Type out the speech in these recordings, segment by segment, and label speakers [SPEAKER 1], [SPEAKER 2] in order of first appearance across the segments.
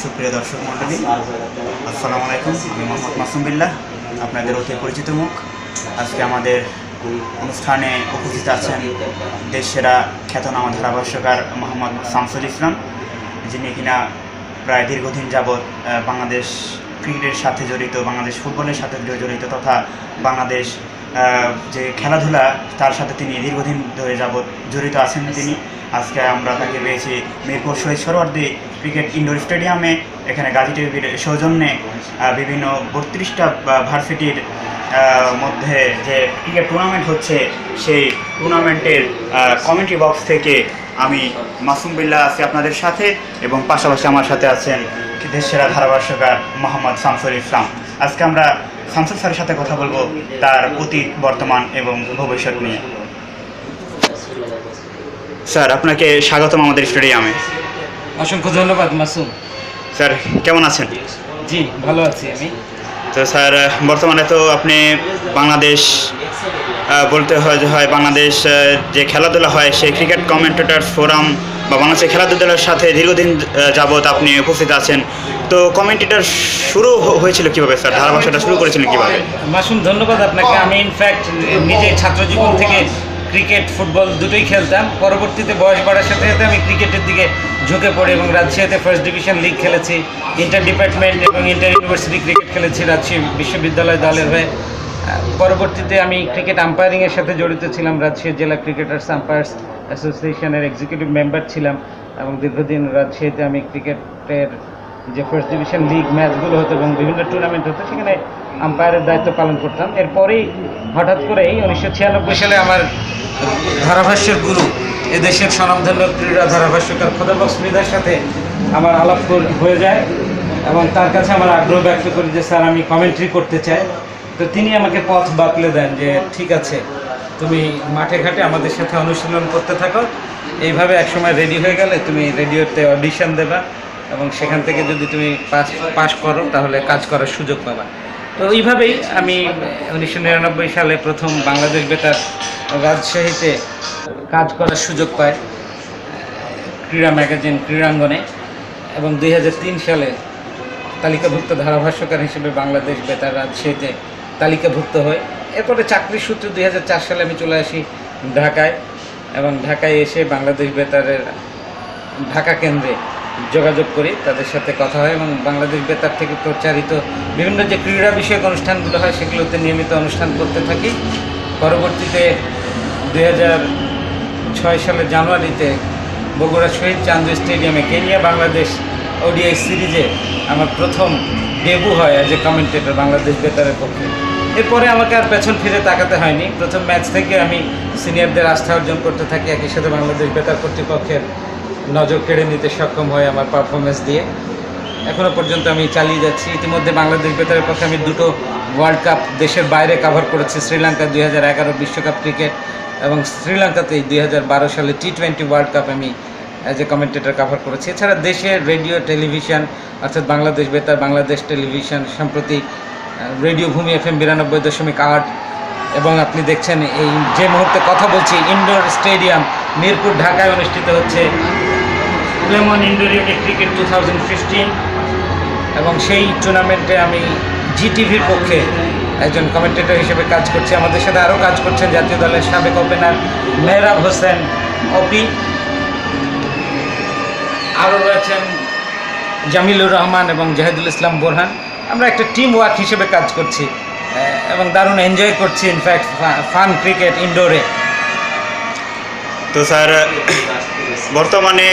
[SPEAKER 1] সুপ্রিয় দর্শক মণ্ডলী, আসসালামু আলাইকুম। আমি মোহাম্মদ মাসুম বিল্লাহ, আপনাদের অতি পরিচিত মুখ। আজকে আমাদের অনুষ্ঠানে উপস্থিত আছেন দেশেরা খ্যাতনামা ধারাভাষ্যকার মোহাম্মদ শামসুল ইসলাম, যিনি কিনা প্রায় দীর্ঘদিন যাবৎ বাংলাদেশ ক্রিকেটের সাথে জড়িত, বাংলাদেশ ফুটবলের সাথে জড়িত তথা বাংলাদেশ যে খেলাধুলা, তার সাথে তিনি দীর্ঘদিন ধরে যাবৎ জড়িত আছেন তিনি। আজকে আমরা তাকে পেয়েছি মিরপুর শহীদ সরওয়ার্দী ক্রিকেট ইনডোর স্টেডিয়ামে। এখানে গাজী টিভির সৌজন্যে বিভিন্ন বত্রিশটা ভার্সিটির মধ্যে যে ক্রিকেট টুর্নামেন্ট হচ্ছে, সেই টুর্নামেন্টের কমিটি বক্স থেকে আমি মাসুম বিল্লাহ আছি আপনাদের সাথে এবং পাশাপাশি আমার সাথে আছেন দেশেরা ধারাভাষ্যকার মোহাম্মদ শামসুল ইসলাম। আজকে আমরা শামসুল স্যারের সাথে কথা বলব তার অতীত, বর্তমান এবং ভবিষ্যৎ নিয়ে। স্যার আপনাকে স্বাগতম আমাদের স্টেডিয়ামে।
[SPEAKER 2] অসংখ্য ধন্যবাদ মাসুম।
[SPEAKER 1] স্যার কেমন আছেন?
[SPEAKER 2] জি ভালো আছি আমি।
[SPEAKER 1] তো স্যার বর্তমানে তো আপনি বাংলাদেশ বলতে হয় যে হয় বাংলাদেশ যে খেলাধুলা হয় সেই ক্রিকেট কমেন্টেটার ফোরাম বা বাংলাদেশের খেলাধুলার সাথে দীর্ঘদিন যাবৎ আপনি উপস্থিত আছেন। তো কমেন্টেটার শুরু হয়েছিল কীভাবে স্যার? ধারাভাষাটা শুরু করেছিলেন কীভাবে?
[SPEAKER 2] মাসুম ধন্যবাদ আপনাকে। আমি ইনফ্যাক্ট নিজে ছাত্র জীবন থেকে ক্রিকেট, ফুটবল দুটোই খেলতাম। পরবর্তীতে বয়স বাড়ার সাথে সাথে আমি ক্রিকেটের দিকে ঝুঁকে পড়ি এবং রাজশাহীতে ফার্স্ট ডিভিশন লিগ খেলেছি ইন্টার ডিপার্টমেন্ট এবং ইন্টার ইউনিভার্সিটি ক্রিকেট খেলেছি, রাজশাহী বিশ্ববিদ্যালয় দলের হয়ে। পরবর্তীতে আমি ক্রিকেট আম্পায়ারিংয়ের সাথে জড়িত ছিলাম, রাজশাহী জেলা ক্রিকেটার্স আম্পায়ার্স অ্যাসোসিয়েশনের এক্সিকিউটিভ মেম্বার ছিলাম এবং দীর্ঘদিন রাজশাহীতে আমি ক্রিকেটের যে ফার্স্ট ডিভিশন লিগ ম্যাচগুলো হতো এবং বিভিন্ন টুর্নামেন্ট হতো, সেখানে আম্পায়ারের দায়িত্ব পালন করতাম। এরপরেই হঠাৎ করেই উনিশশো ছিয়ানব্বই সালে আমার ধারাভাষ্যের গুরু এদেশের স্বনামধন্য ক্রীড়া ধারাভাষ্যকার খোদাবক্স মৃদার সাথে আমার আলাপ হয়ে যায় এবং তার কাছে আমার আগ্রহ ব্যক্ত করি যে, স্যার, আমি কমেন্ট্রি করতে চাই। তো তিনি আমাকে পথ বাতলে দেন যে, ঠিক আছে, তুমি মাঠে ঘাটে আমাদের সাথে অনুশীলন করতে থাকো। এইভাবে একসময় রেডি হয়ে গেলে তুমি রেডিওতে অডিশন দেবা এবং সেখান থেকে যদি তুমি পাস পাস করো, তাহলে কাজ করার সুযোগ পাবা। তো এইভাবেই আমি উনিশশো নিরানব্বই সালে প্রথম বাংলাদেশ বেতার রাজশাহীতে কাজ করার সুযোগ পাই ক্রীড়া ম্যাগাজিন ক্রীড়াঙ্গনে। এবং দুই হাজার তিন সালে তালিকাভুক্ত ধারাভাষ্যকার হিসেবে বাংলাদেশ বেতার রাজশাহীতে তালিকাভুক্ত হয় এরপরে চাকরির সূত্রে দুই হাজার চার সালে আমি চলে আসি ঢাকায়। এবং ঢাকায় এসে বাংলাদেশ বেতারের ঢাকা কেন্দ্রে যোগাযোগ করি, তাদের সাথে কথা হয় এবং বাংলাদেশ বেতার থেকে প্রচারিত বিভিন্ন যে ক্রীড়া বিষয়ক অনুষ্ঠানগুলো হয়, সেগুলোতে নিয়মিত অনুষ্ঠান করতে থাকি। পরবর্তীতে দুই ছয় সালের জানুয়ারিতে বগুড়া শহীদ চান্দু স্টেডিয়ামে কেনিয়া বাংলাদেশ ওডিআই সিরিজে আমার প্রথম ডেবু হয় অ্যাজ এ কমেন্টেটর বাংলাদেশ বেতারের পক্ষে। এরপরে আমাকে আর পেছন ফিরে তাকাতে হয়নি। প্রথম ম্যাচ থেকে আমি সিনিয়রদের আস্থা অর্জন করতে থাকি, একই সাথে বাংলাদেশ বেতার কর্তৃপক্ষের নজর কেড়ে নিতে সক্ষম হয় আমার পারফরমেন্স দিয়ে। এখনও পর্যন্ত আমি চালিয়ে যাচ্ছি। ইতিমধ্যে বাংলাদেশ বেতারের পক্ষে আমি দুটো ওয়ার্ল্ড কাপ দেশের বাইরে কাভার করেছি, শ্রীলঙ্কা দুই বিশ্বকাপ ক্রিকেট এবং শ্রীলঙ্কাতেই দুই হাজার বারো সালে টি টোয়েন্টি ওয়ার্ল্ড কাপ আমি অ্যাজ এ কমেন্টেটর কভার করেছি। এছাড়া দেশের রেডিও টেলিভিশন অর্থাৎ বাংলাদেশ বেতার, বাংলাদেশ টেলিভিশন সম্প্রতি রেডিও ভূমি এফ এম বিরানব্বই দশমিক আট এবং আপনি দেখছেন এই যে মুহূর্তে কথা বলছি ইনডোর স্টেডিয়াম মিরপুর, ঢাকায় অনুষ্ঠিত হচ্ছে lemon indoor unit cricket two thousand fifteen এবং সেই টুর্নামেন্টে আমি জিটিভির পক্ষে একজন কমেন্টেটর হিসেবে কাজ করছি। আমাদের সাথে আরও কাজ করছেন জাতীয় দলের সাবেক ওপেনার মেহরাব হোসেন অপি। আরও রয়েছেন জামিলুর রহমান এবং জাহিদুল ইসলাম বোরহান। আমরা একটা টিম ওয়ার্ক হিসেবে কাজ করছি এবং দারুণ এনজয় করছি ইনফ্যাক্ট ফান ক্রিকেট ইনডোরে
[SPEAKER 1] তো স্যার, বর্তমানে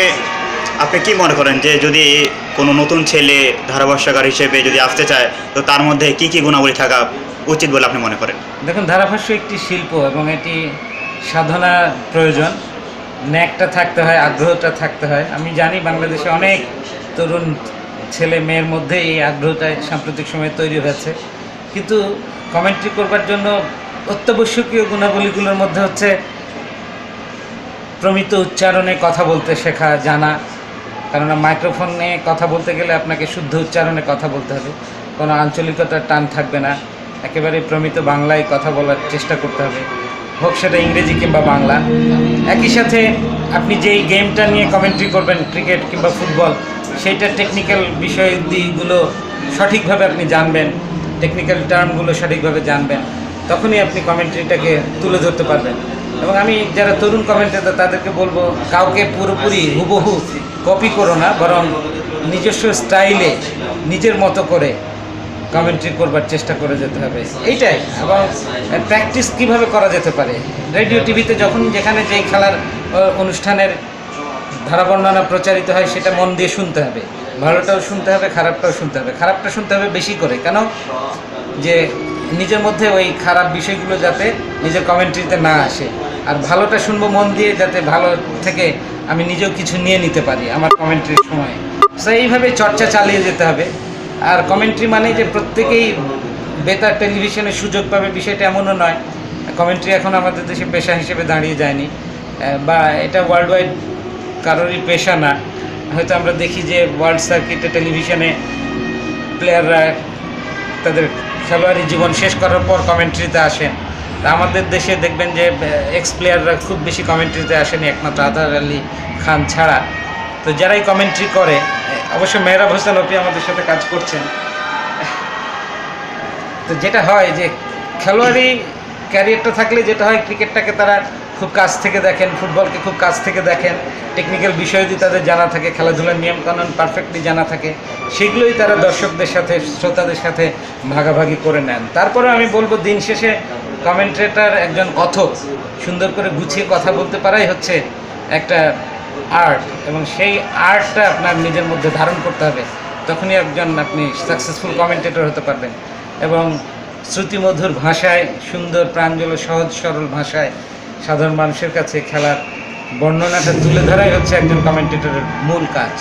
[SPEAKER 1] আপনি কি মনে করেন যে যদি কোনো নতুন ছেলে ধারাভাষ্যকার হিসেবে যদি আসতে চায়, তো তার মধ্যে কি কি গুণাবলী থাকা উচিত বলে আপনি মনে করেন?
[SPEAKER 2] দেখুন, ধারাভাষ্য একটি শিল্প এবং এটি সাধনা প্রয়োজন। ন্যাকটা থাকতে হয়, আগ্রহটা থাকতে হয়। আমি জানি বাংলাদেশে অনেক তরুণ ছেলে মেয়ের মধ্যে এই আগ্রহটা সাম্প্রতিক সময়ে তৈরি হয়েছে। কিন্তু কমেন্ট্রি করবার জন্য অত্যাবশ্যকীয় গুণাবলীগুলোর মধ্যে হচ্ছে প্রমিত উচ্চারণে কথা বলতে শেখা, জানা। কেননা মাইক্রোফোনে কথা বলতে গেলে আপনাকে শুদ্ধ উচ্চারণে কথা বলতে হবে। কোনো আঞ্চলিকতার টান থাকবে না। একেবারে প্রমিত বাংলায় কথা বলার চেষ্টা করতে হবে। হোক সেটা ইংরেজি কিংবা বাংলা। একই সাথে আপনি যেই গেমটা নিয়ে কমেন্ট্রি করবেন ক্রিকেট কিংবা ফুটবল সেইটার টেকনিক্যাল বিষয়গুলো সঠিকভাবে আপনি জানবেন। টেকনিক্যাল টার্মগুলো সঠিকভাবে জানবেন। তখনই আপনি কমেন্ট্রিটাকে তুলে ধরতে পারবেন। এবং আমি যারা তরুণ কমেন্টেটার তাদেরকে বলব, কাউকে পুরোপুরি হুবহু কপি করো না, বরং নিজস্ব স্টাইলে, নিজের মতো করে কমেন্ট্রি করবার চেষ্টা করে যেতে হবে। এইটাই, এবং প্র্যাকটিস কীভাবে করা যেতে পারে? রেডিও টিভিতে যখন যেখানে যেই খেলার অনুষ্ঠানের ধারা বর্ণনা প্রচারিত হয়, সেটা মন দিয়ে শুনতে হবে। ভালোটাও শুনতে হবে, খারাপটাও শুনতে হবে। খারাপটা শুনতে হবে বেশি করে। কেন? যে নিজের মধ্যে ওই খারাপ বিষয়গুলো যাতে নিজের কমেন্ট্রিতে না আসে। আর ভালোটা শুনব মন দিয়ে যাতে ভালো থেকে আমি নিজেও কিছু নিয়ে নিতে পারি আমার কমেন্ট্রির সময়। তো এইভাবে চর্চা চালিয়ে যেতে হবে। আর কমেন্ট্রি মানে যে প্রত্যেকেই বেতার টেলিভিশনে সুযোগ পাবে, বিষয়টা এমনও নয়। কমেন্ট্রি এখন আমাদের দেশে পেশা হিসেবে দাঁড়িয়ে যায়নি। বা এটা ওয়ার্ল্ড ওয়াইড কারোরই পেশা না। হয়তো আমরা দেখি যে ওয়ার্ল্ড সার্কিটে টেলিভিশনে প্লেয়াররা তাদের খেলোয়াড়ি জীবন শেষ করার পর কমেন্ট্রিতে আসেন। আমাদের দেশে দেখবেন যে এক্স প্লেয়াররা খুব বেশি কমেন্ট্রিতে আসেনি, একমাত্র আদার আলী খান ছাড়া। তো যারাই কমেন্ট্রি করে অবশ্য মেহরাব হোসেন অপি আমাদের সাথে কাজ করছেন। তো যেটা হয় যে, খেলোয়াড়ি ক্যারিয়ারটা থাকলে যেটা হয় ক্রিকেটটাকে তারা খুব কাছ থেকে দেখেন ফুটবলকে খুব কাছ থেকে দেখেন। টেকনিক্যাল বিষয় যদি তাদের জানা থাকে, খেলাধুলার নিয়মকানুন পারফেক্টলি জানা থাকে, সেগুলোই তারা দর্শকদের সাথে, শ্রোতাদের সাথে ভাগাভাগি করে নেন। তারপরে আমি বলব, দিন শেষে কমেন্ট্রেটার একজন কথক, সুন্দর করে গুছিয়ে কথা বলতে পারাই হচ্ছে একটা আর্ট এবং সেই আর্টটা আপনার নিজের মধ্যে ধারণ করতে হবে। তখনই একজন আপনি সাকসেসফুল কমেন্টেটর হতে পারবেন এবং শ্রুতিমধুর ভাষায়, সুন্দর প্রাঞ্জল, সহজ সরল ভাষায় সাধারণ মানুষের কাছে খেলার বর্ণনাটা তুলে ধরাই হচ্ছে একজন কমেন্টেটরের মূল কাজ।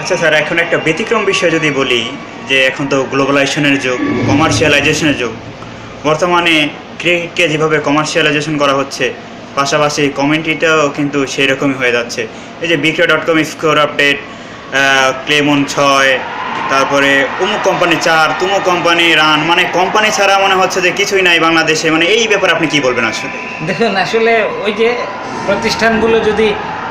[SPEAKER 1] আচ্ছা স্যার, এখন একটা ব্যতিক্রম বিষয় যদি বলি, যে এখন তো গ্লোবালাইজেশনের যুগ কমার্শিয়ালাইজেশনের যুগ বর্তমানে ক্রিকেটকে যেভাবে কমার্শিয়ালাইজেশন করা হচ্ছে, পাশাপাশি কমেন্ট্রিটাও কিন্তু সেই রকমই হয়ে যাচ্ছে। এই যে Bikroy dot com score update Clemon ছয়, তারপরে উমুক কোম্পানি চার, তুমুক কোম্পানি রান মানে কোম্পানি ছাড়া মনে হচ্ছে যে কিছুই নাই বাংলাদেশে। মানে এই ব্যাপারে আপনি কি বলবেন আসলে?
[SPEAKER 2] দেখুন, আসলে ওই যে প্রতিষ্ঠানগুলো যদি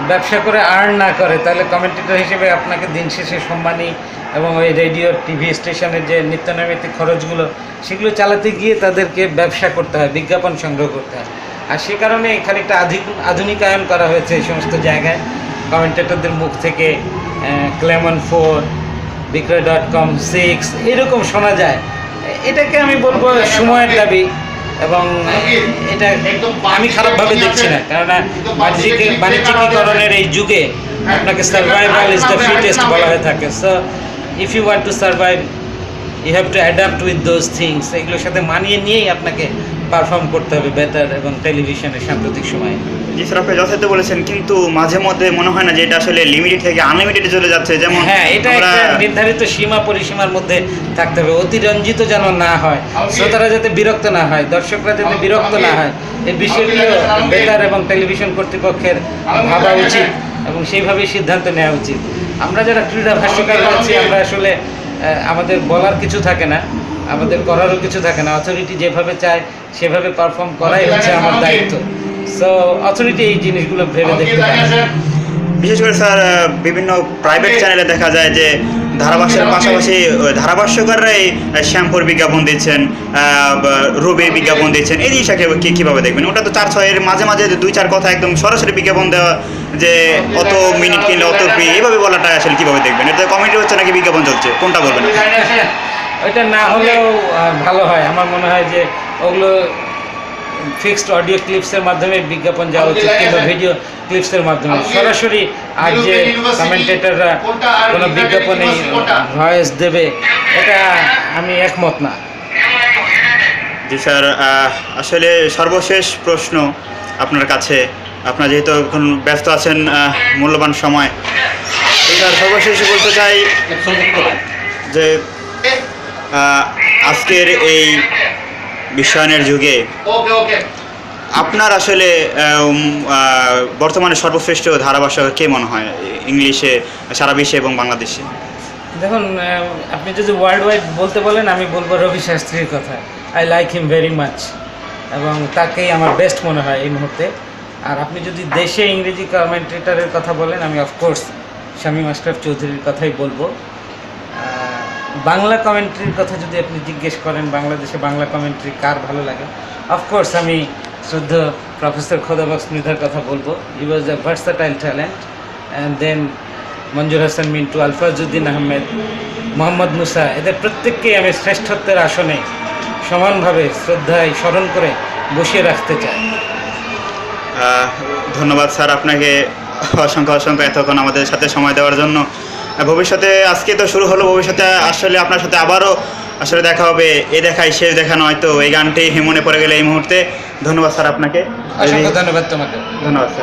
[SPEAKER 2] ব্যবসা করে আর্ন না করে, তাহলে কমেন্টেটর হিসেবে আপনাকে দিন শেষে সম্মানী এবং ওই রেডিও টিভি স্টেশনের যে নিত্যনৈমিত্তিক খরচগুলো, সেগুলো চালাতে গিয়ে তাদেরকে ব্যবসা করতে হয়, বিজ্ঞাপন সংগ্রহ করতে হয়। আর সে কারণে এখানে একটা আধুনিক আধুনিকায়ন করা হয়েছে এই সমস্ত জায়গায়। কমেন্টেটরদের মুখ থেকে Clemon four Bikroy dot com six এরকম শোনা যায়। এটাকে আমি বলব সময়ের দাবি। এবং এটা আমি খারাপভাবে দেখছি না, কেননা বাণিজ্যিক বাণিজ্যিকীকরণের এই যুগে আপনাকে সার্ভাইভাল ইজ দ্য ফিটেস্ট বলা হয়ে থাকে। So if you want to survive you have to adapt with those things এগুলোর সাথে মানিয়ে নিয়েই আপনাকে পারফর্ম করতে হবে বেটার এবং টেলিভিশনের সাম্প্রতিক সময়ে।
[SPEAKER 1] জি স্যার আপনি যথার্থ বলেছেন কিন্তু মাঝে মধ্যে মনে হয় না যে এটা আসলে লিমিটেড থেকে আনলিমিটেড চলে যাচ্ছে। যেমন
[SPEAKER 2] হ্যাঁ এটা একটা নির্ধারিত সীমা পরিসীমার মধ্যে থাকতে হবে। অতিরঞ্জিত যেন না হয় শ্রোতারা যাতে বিরক্ত না হয় দর্শকরা যাতে বিরক্ত না হয় এই বিষয়গুলো বেতার এবং টেলিভিশন কর্তৃপক্ষের ভাবা উচিত এবং সেইভাবেই সিদ্ধান্ত নেওয়া উচিত। আমরা যারা ক্রীড়া ভাষ্যকার আছি আমরা আসলে আমাদের বলার কিছু থাকে না আমাদের করারও কিছু থাকে না। অথরিটি যেভাবে চায় সেভাবে পারফর্ম করাই হচ্ছে আমার দায়িত্ব। সো অথরিটি এই জিনিসগুলো ভেবে দেখতে পারে
[SPEAKER 1] বিশেষ করে স্যার বিভিন্ন প্রাইভেট চ্যানেলে দেখা যায় যে ধারাভাষ্যের পাশাপাশি আহ, ধারাভাষ্যকাররাই আহ, শ্যাম্পুর বিজ্ঞাপন দিচ্ছেন রবির বিজ্ঞাপন দিচ্ছেন এই জিনিসটাকে কি কীভাবে দেখবেন? ওটা তো চার ছয়ের মাঝে মাঝে দুই চার কথা একদম সরাসরি বিজ্ঞাপন দেওয়া যে অত মিনিট কিনলে অত ফ্রি এইভাবে বলাটা আসলে কীভাবে দেখবেন? এটা কমেন্ট হচ্ছে নাকি বিজ্ঞাপন চলছে? কোনটা বলবেন?
[SPEAKER 2] ওইটা না হলেও ভালো হয়। আমার মনে হয় যে ওগুলো ফিক্সড অডিও ক্লিপসের মাধ্যমে বিজ্ঞাপন যাওয়া উচিত কিংবা ভিডিও ক্লিপসের মাধ্যমে। সরাসরি আর যে কমেন্টেটররা কোনো বিজ্ঞাপনে ভয়েস দেবে এটা আমি একমত না।
[SPEAKER 1] জি স্যার আসলে সর্বশেষ প্রশ্ন আপনার কাছে। আপনার যেহেতু এখন ব্যস্ত আছেন মূল্যবান সময়। স্যার সর্বশেষ বলতে চাই যে আজকের এই বিশ্বায়নের যুগে
[SPEAKER 3] ওকে ওকে
[SPEAKER 1] আপনার আসলে বর্তমানে সর্বশ্রেষ্ঠ ধারাভাষ্যক কে মনে হয়? ইংলিশে সারা বিশ্বে এবং বাংলাদেশে?
[SPEAKER 2] দেখুন আপনি যদি ওয়ার্ল্ড ওয়াইড বলতে বলেন আমি বলব রবি শাস্ত্রীর কথা। I like him very much এবং তাকেই আমার বেস্ট মনে হয় এই মুহূর্তে। আর আপনি যদি দেশে ইংরেজি কমেন্টেটারের কথা বলেন আমি অফকোর্স শামীম আশরাফ চৌধুরীর কথাই বলব। বাংলা কমেন্ট্রির কথা যদি আপনি জিজ্ঞেস করেন, বাংলাদেশে বাংলা কমেন্ট্রি কার ভালো লাগে? অফকোর্স আমি শ্রদ্ধ প্রফেসর খোদাবক্স মৃধার কথা বলব। He was a versatile talent and then Manzur Hasan, Mintu Alfazuddin Ahmed, Mohammad Musa, এদের প্রত্যেককেই আমি শ্রেষ্ঠত্বের আসনে সমানভাবে শ্রদ্ধায় স্মরণ করে বসিয়ে রাখতে চাই।
[SPEAKER 1] ধন্যবাদ স্যার আপনাকে। অসংখ্য অসংখ্য এতক্ষণ আমাদের সাথে সময় দেওয়ার জন্য। ভবিষ্যতে আজকে তো শুরু হলো ভবিষ্যতে আসলে আপনার সাথে আবারও আসলে দেখা হবে। এ দেখাই শেষ দেখা নয় তো এই গানটি হেমনে পড়ে গেলে এই মুহূর্তে। ধন্যবাদ স্যার আপনাকে।
[SPEAKER 2] ধন্যবাদ তোমাকে।
[SPEAKER 1] ধন্যবাদ স্যার।